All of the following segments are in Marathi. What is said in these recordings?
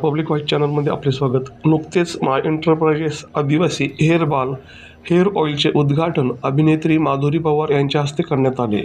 नमस्कार पब्लिक व्हॉइस चॅनलमध्ये आपले स्वागत. नुकतेच मा एंटरप्राइजेस आदिवासी हेअर बाल हेअर ऑइलचे उद्घाटन अभिनेत्री माधुरी पवार यांच्या हस्ते करण्यात आले.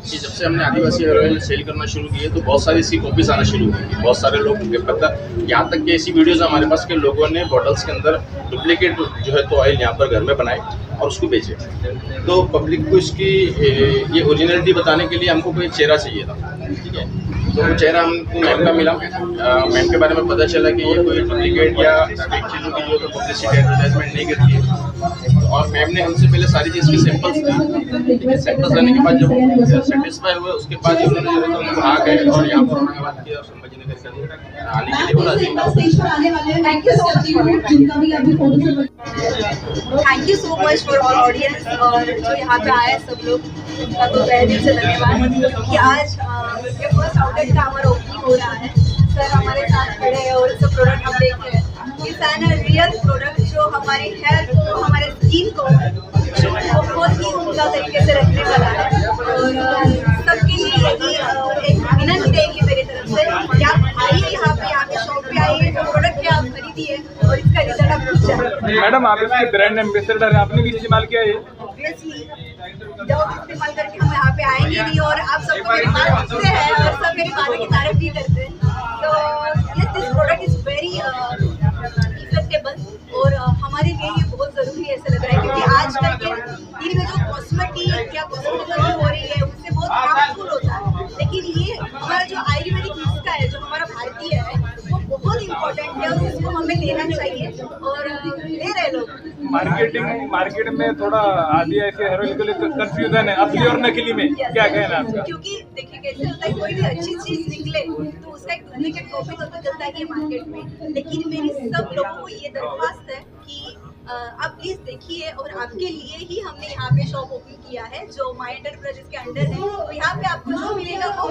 कि जब से हमने आदिवासी ऑयल सेल करना शुरू किए तो बहुत सारी इसकी कॉपीज आना शुरू हुई। बहुत सारे लोग पता यहाँ तक कि ऐसी वीडियोस हमारे पास के लोगों ने बॉटल्स के अंदर डुप्लीकेट जो है तो ऑयल यहाँ पर घर में बनाए और उसको बेचे। तो पब्लिक को इसकी ये ओरिजिनलिटी बताने के लिए हमको कोई चेहरा चाहिए था। ठीक है? तो चेहरा हमको मैम का मिला। मैम के बारे में पता चला कि ये कोई डुप्लीकेट या चीज़ों की जो तो पब्लिसिटी एडवर्टाइजमेंट नहीं करती है। और मैम ने हमसे पहले सारी चीज़ के सैंपल्स दिए सैंपल्स लेने के बाद जब सेटिस्फाई हुए, उसके बाद उन्होंने जो है तो आ गए और यहाँ पर उन्होंने बात किया और संभाजी नगर के हैं। थैंक यू सो मच जिनका भी अभी photo say thank you so much for all audience और जो यहाँ पे आए सब लोग उनका तो तहे दिल से धन्यवाद कि आज ये फ़र्स्ट आउटलेट का हमारा ओपनिंग हो रहा है। सर हमारे साथ खड़े हैं और सब प्रोडक्ट हम देख रहे हैं। इस एन रियल प्रोडक्ट जो हमारी हेयर को हमारे स्किन को बहुत ही उमदा तरीके से रखने वाला है। और मैडम आप इसके ब्रांड एम्बेसडर है आपने भी इस्तेमाल किया है इस्तेमाल करके हम यहाँ पे आएंगे नहीं और आप सबको मेरी बात सुनते हैं और सब मेरी बातों की तारीफ भी करते हैं. लेना चाहिए। और ले रहे लोग। मार्केटिंग मार्केट में थोड़ा आधी ऐसे हेरोइन के लिए कंफ्यूजन है। असली और नकली में क्या कहना है आपका? क्योंकि देखिए कैसे होता है कोई भी अच्छी चीज़ निकले तो उसका एक डुप्लीकेट कॉपी तो चलता ही है मार्केट में। लेकिन मेरी सब लोगों को ये दरख्वास्त है कि आप प्लीज़ देखिए और आपके लिए ही हमने यहाँ पे शॉप ओपन किया है जो माई एंटरप्राइजेस के अंडर है। तो यहाँ पे आपको जो मिलेगा वो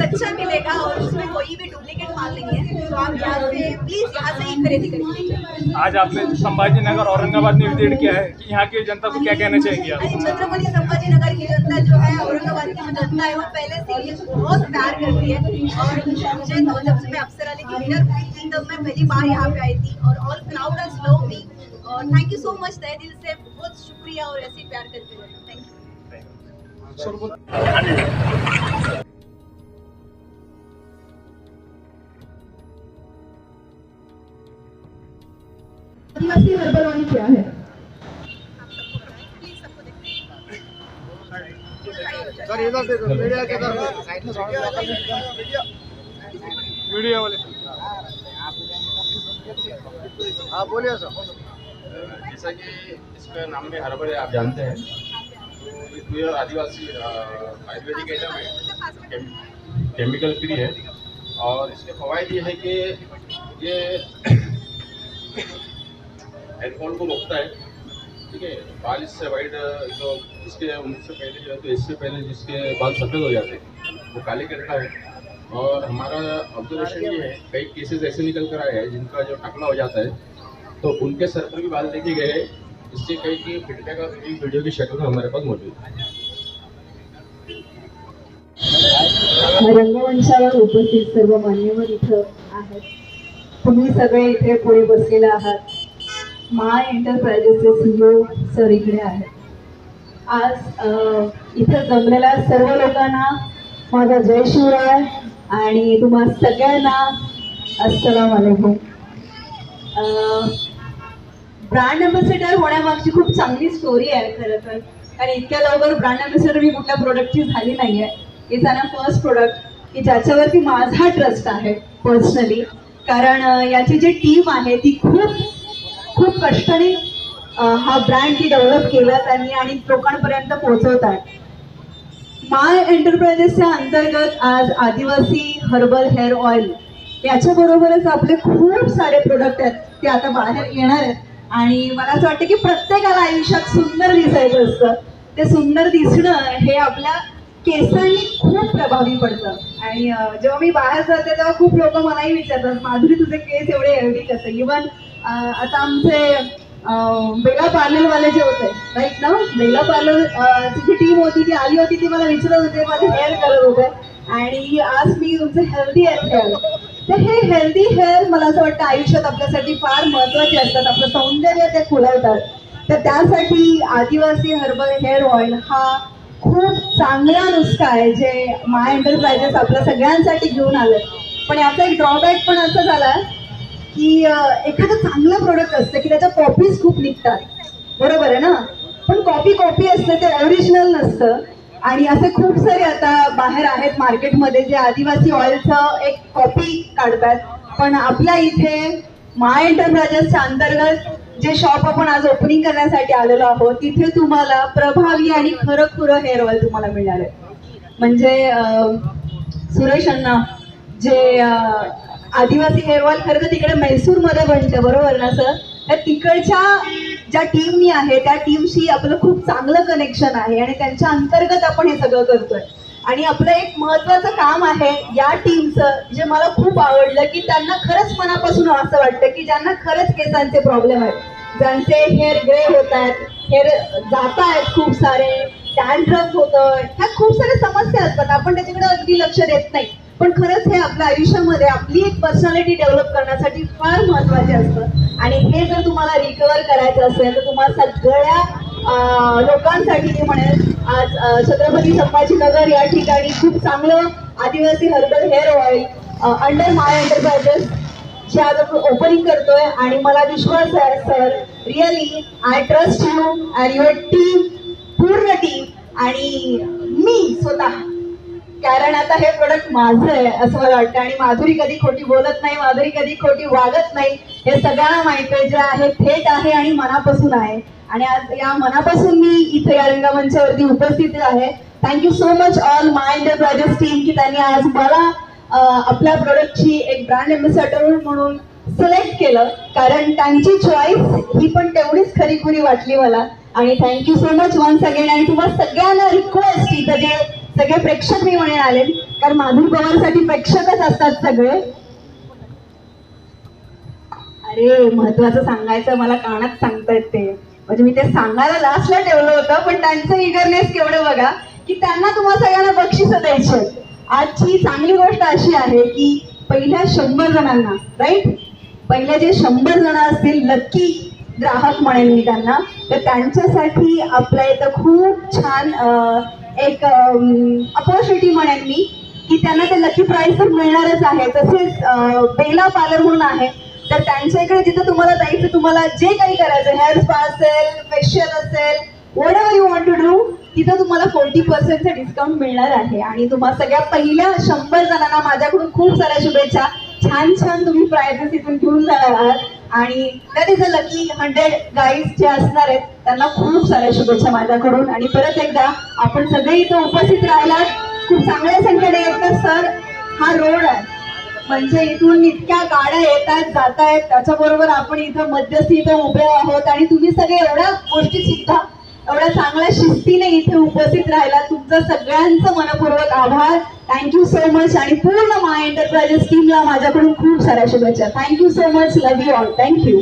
सच्चा मिलेगा और उसमें कोई भी डुप्लीकेट माल नहीं है। तो आप यहाँ से प्लीज़ यहाँ से ही खरीदी करिए आज आपने संभाजी नगर औरंगाबाद में विज़िट किया है कि यहाँ की जनता को क्या कहना चाहेंगे आप? छत्रपति संभाजी नगर की जनता जो है औरंगाबाद की जनता है वो पहले से ही बहुत प्यार करती है। और मुझे तो जब से मैं अप्सरा थी तब मैं पहली बार यहाँ पे आई थी। और all crowd has love me और थैंक यू सो मच तहे दिल से बहुत शुक्रिया और ऐसे ही प्यार करते रहे। Thank you Adivasi herbal oil क्या है? प्लीज सबको देखते वीडियो वाले। जैसा कि इसका नाम में हर्बल है आप जानते हैं तो ये आदिवासी आयुर्वेदिक आइटम है केम- केमिकल फ्री है। और इसके फवायद ये है कि ये हेडफोन को रोकता है, ठीक है? बाल इससे वाइट जो इसके उम्र से पहले जो है तो इससे पहले जिसके बाल सफ़ेद हो जाते हैं, वो काले करता है। और हमारा ऑब्जर्वेशन ये है, कई केसेस ऐसे निकल कर आए हैं जिनका जो टकला हो जाता है तो उनके सर पर भी बाल देखे गए इससे कई की फीडबैक और वीडियो की शक्ल में हमारे पास मौजूद है। रंगमंचावर उपस्थित सर्व मान्यवर इथं आहेत. तुम्ही सगळे इथे पुढे बसलेले आहात. माय एंटरप्राइजेसचे सीईओ सर इकडे आहेत. आज इथं जमलेल्या सर्व लोकांना माझा जय शिवराय आणि तुम्हा सगळ्यांना अस्सलाम वालेकुम. ब्रँड अम्बॅसेडर होण्यामागची खूप चांगली स्टोरी आहे खरं तर. कारण इतक्या लवकर ब्रँड अम्बॅसेडर मी कुठल्या प्रोडक्टची झाली नाही आहे इट्स अ फर्स्ट प्रोडक्ट की ज्याच्यावरती माझा ट्रस्ट आहे पर्सनली कारण याची जी टीम आहे ती खूप खूप कष्टाने हा ब्रँड ती डेव्हलप केला त्यांनी आणि लोकांपर्यंत पोहोचवतात. माय एंटरप्राइजेसच्या अंतर्गत आज आदिवासी हर्बल हेअर ऑइल याच्याबरोबरच आपले खूप सारे प्रोडक्ट आहेत ते आता बाहेर येणार आहेत. आणि मला असं वाटतं की प्रत्येकाला आयुष्यात सुंदर दिसायचं असतं. ते सुंदर दिसणं हे आपल्या केसांनी खूप प्रभावी पडतं. आणि जेव्हा मी बाहेर जाते तेव्हा खूप लोक मलाही विचारतात माधुरी तुझे केस एवढे हेल्दी कसं? इवन आता आमचे बेला पार्लरवाले जे होते राईट ना बेला पार्लर तिची टीम होती ती आली होती ती मला विचारत होते माझे हेअर करत होते आणि आज मी तुमचे हेल्दी हेअर तर हे हेल्दी हेअर मला असं वाटतं आयुष्यात आपल्यासाठी फार महत्त्वाचे असतात. आपलं सौंदर्य ते खुलवतात. तर त्यासाठी आदिवासी हर्बल हेअर ऑइल हा खूप चांगला नुस्खा आहे जे माय एंटरप्रायजेस आपल्या सगळ्यांसाठी घेऊन आलं पण याचा एक ड्रॉबॅक पण असं झाला की एखादं चांगलं प्रोडक्ट असतं की त्याच्या कॉपीज खूप निघतात. बरोबर आहे ना? पण कॉपी कॉपी असतं ते ओरिजिनल नसतं. आणि असे खूप सारे आता बाहेर आहेत मार्केटमध्ये जे आदिवासी ऑइलचं एक कॉपी काढतात. पण आपल्या इथे माय एंटरप्राइजेसच्या अंतर्गत जे शॉप आपण आज ओपनिंग करण्यासाठी आलेलो आहोत तिथे तुम्हाला प्रभावी आणि खरं खुरं हेअर ऑइल तुम्हाला मिळणार आहे. म्हणजे सुरेश अण्णा जे आदिवासी हेअर ऑइल खरं तर तिकडे म्हैसूरमध्ये बनतं बरोबर ना सर? तर तिकडच्या ज्या टीमनी आहे त्या टीमशी आपलं खूप चांगलं कनेक्शन आहे आणि त्यांच्या अंतर्गत आपण हे सगळं करतोय. आणि आपलं एक महत्वाचं काम आहे या टीमचं जे मला खूप आवडलं की त्यांना खरंच मनापासून असं वाटतं की ज्यांना खरंच केसांचे प्रॉब्लेम आहेत. ज्यांचे हेअर ग्रे होत आहेत हेअर जात आहेत खूप सारे डॅन्ड्रफ होतं ह्या खूप साऱ्या समस्या असतात. आपण त्याच्याकडे अगदी लक्ष देत नाही. पण खरंच हे आपल्या आयुष्यामध्ये आपली एक पर्सनॅलिटी डेव्हलप करण्यासाठी फार महत्त्वाचे असतं. आणि हे जर तुम्हाला रिकवर करायचं असेल तर तुम्हाला सगळ्या लोकांसाठी मी म्हणेल आज छत्रपती संभाजीनगर या ठिकाणी खूप चांगलं Adivasi herbal hair oil under my enterprises जे आज आपण ओपनिंग करतोय आणि मला विश्वास आहे sir really I trust you and your team पूर्ण टीम आणि मी स्वतः. कारण आता हे प्रोडक्ट माझं आहे असं मला वाटतं. आणि माधुरी कधी खोटी बोलत नाही माधुरी कधी खोटी वागत नाही हे सगळ्यांना माहिती आहे. जे आहे थेट आहे आणि मनापासून आहे. आणि आज या मनापासून मी इथे या रंगमंचावरती उपस्थित आहे. Thank you so much all my enterprises team की त्यांनी आज मला आपल्या प्रोडक्टची एक ब्रँड एम्बेसॅडर म्हणून सिलेक्ट केलं. कारण त्यांची चॉईस ही पण तेवढीच खरीखुरी वाटली मला. आणि thank you so much once again आणि तुम्हाला सगळ्यांना रिक्वेस्ट इथं जे सगळे प्रेक्षक मी म्हणे आले कारण माधुर पवारसाठी प्रेक्षकच असतात सगळे. अरे महत्वाचं सांगायचं मला कानात सांगतायत ते. म्हणजे मी ते सांगायला लास्टला ठेवलं होतं पण त्यांचं इगरनेस केवढं बघा की त्यांना तुम्हाला सगळ्यांना बक्षीस द्यायचे आजची चांगली गोष्ट अशी आहे की पहिल्या शंभर जणांना राईट पहिल्या जे शंभर जण असतील लक्की ग्राहक म्हणेन मी त्यांना तर त्यांच्यासाठी आपल्या इथं खूप छान एक अपॉर्च्युनिटी म्हणेन मी की त्यांना ते लकी प्राईज तर मिळणारच आहे. तसेच बेला पार्लर म्हणून आहे तर त्यांच्या इकडे जिथं तुम्हाला जायचं तुम्हाला जे काही करायचं हेअर स्पा असेल फेशियल असेल whatever you want to do तिथं तुम्हाला फोर्टी पर्सेंटचा डिस्काउंट मिळणार आहे. आणि तुम्हा सगळ्या पहिल्या शंभर जणांना माझ्याकडून खूप साऱ्या शुभेच्छा. छान छान तुम्ही प्राइजेस इथून घेऊन जाणार आहात. आणि that is a lucky hundred guys जे असणार आहेत त्यांना खूप साऱ्या शुभेच्छा माझ्याकडून. आणि परत एकदा आपण सगळे इथं उपस्थित राहिलात. खूप चांगल्या संख्येने एक तर सर हा रोड आहे. म्हणजे इथून इतक्या गाड्या येत आहेत जात आहेत त्याच्याबरोबर आपण इथं मध्यस्थी इथं उभे आहोत. आणि तुम्ही सगळे एवढ्या गोष्टी सुद्धा एवढ्या चांगल्या शिस्तीने इथे उपस्थित राहिला तुमचं सगळ्यांचं मनपूर्वक आभार. थँक्यू सो मच आणि पूर्ण माय एंटरप्राइजेस टीमला माझ्याकडून खूप साऱ्या शुभेच्छा. Thank you so much love you all thank you